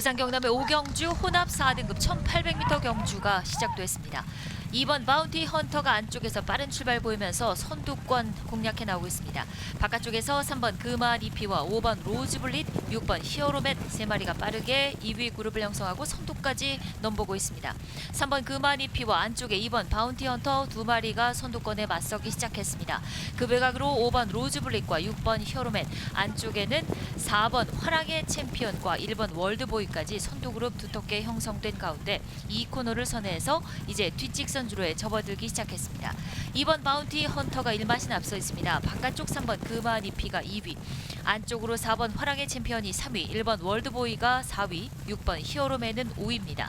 부산 경남의 오경주 혼합 4등급 1800m 경주가 시작됐습니다. 2번 바운티 헌터가 안쪽에서 빠른 출발 보이면서 선두권 공략해 나오고 있습니다. 바깥쪽에서 3번 금화 리피와 5번 로즈블릿, 6번 히어로맨 세 마리가 빠르게 2위 그룹을 형성하고 선두까지 넘보고 있습니다. 3번 금화 리피와 안쪽에 2번 바운티 헌터 두 마리가 선두권에 맞서기 시작했습니다. 그 외곽으로 5번 로즈블릿과 6번 히어로맨 안쪽에는 4번 화랑의 챔피언과 1번 월드보이까지 선두 그룹 두텁게 형성된 가운데 이 코너를 선회해서 이제 뒷직선 주로에 접어들기 시작했습니다. 2번 바운티 헌터가 1마신 앞서 있습니다. 바깥쪽 3번 금화니피가 2위, 안쪽으로 4번 화랑의 챔피언이 3위, 1번 월드보이가 4위, 6번 히어로맨은 5위입니다.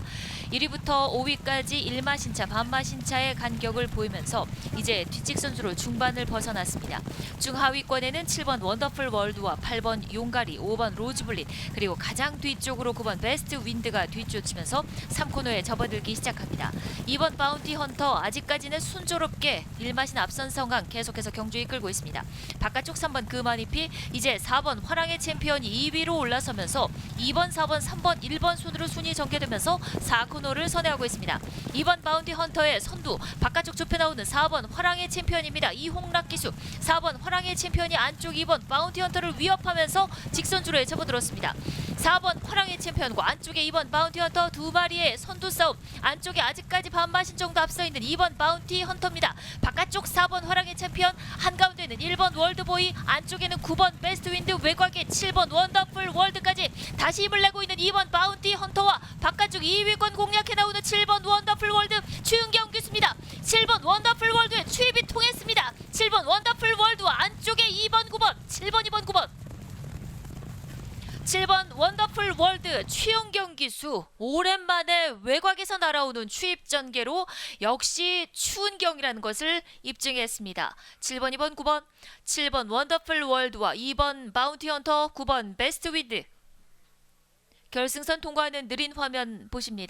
1위부터 5위까지 1마신 차, 반마신 차의 간격을 보이면서 이제 뒷직선 주로 중반을 벗어났습니다. 중하위권에는 7번 원더풀 월드와 8번 용가리, 5번 로즈블릿 그리고 가장 뒤쪽으로 9번 베스트 윈드가 뒤쫓으면서 3코너에 접어들기 시작합니다. 2번 바운티 헌터 아직까지는 순조롭게 1마신 앞선 상황 계속해서 경주 이 끌고 있습니다. 바깥쪽 3번 금화니피 이제 4번 화랑의 챔피언이 2위로 올라서면서 2번, 4번, 3번, 1번 순으로 순위 전개되면서 4코너를 선회하고 있습니다. 2번 바운티 헌터의 선두 바깥쪽 좁혀 나오는 4번 화랑의 챔피언입니다. 이홍락 기수 4번 화랑의 챔피언이 안쪽 2번 바운티 헌터를 위협하면서 직선주로에 접어들었습니다. 4번 화랑의 챔피언과 안쪽에 2번 바운티 헌터 두 마리의 선두 싸움 안쪽에 아직까지 반마신 정도 앞서 있는 2번 바운티 헌터입니다. 바깥쪽 4번 화랑의 챔피언 한가운데는 1번 월드보이 안쪽에는 9번 베스트 윈드 외곽에 7번 원더풀 월드까지 다시 힘을 내고 있는 2번 바운티 헌터와 바깥쪽 2위권 공략해 나오는 7번 원더풀 월드 추윤경 교수입니다. 7번 원더풀 월드의 추입이 통했습니다. 7번 원더풀 월드와 안쪽에 2번 9번 7번 2번 9번 7번 원더풀 월드 최영경 기수 오랜만에 외곽에서 날아오는 추입 전개로 역시 추은경이라는 것을 입증했습니다. 7번, 2번, 9번, 7번 원더풀 월드와 2번 바운티 헌터, 9번 베스트 윈드 결승선 통과하는 느린 화면 보십니다.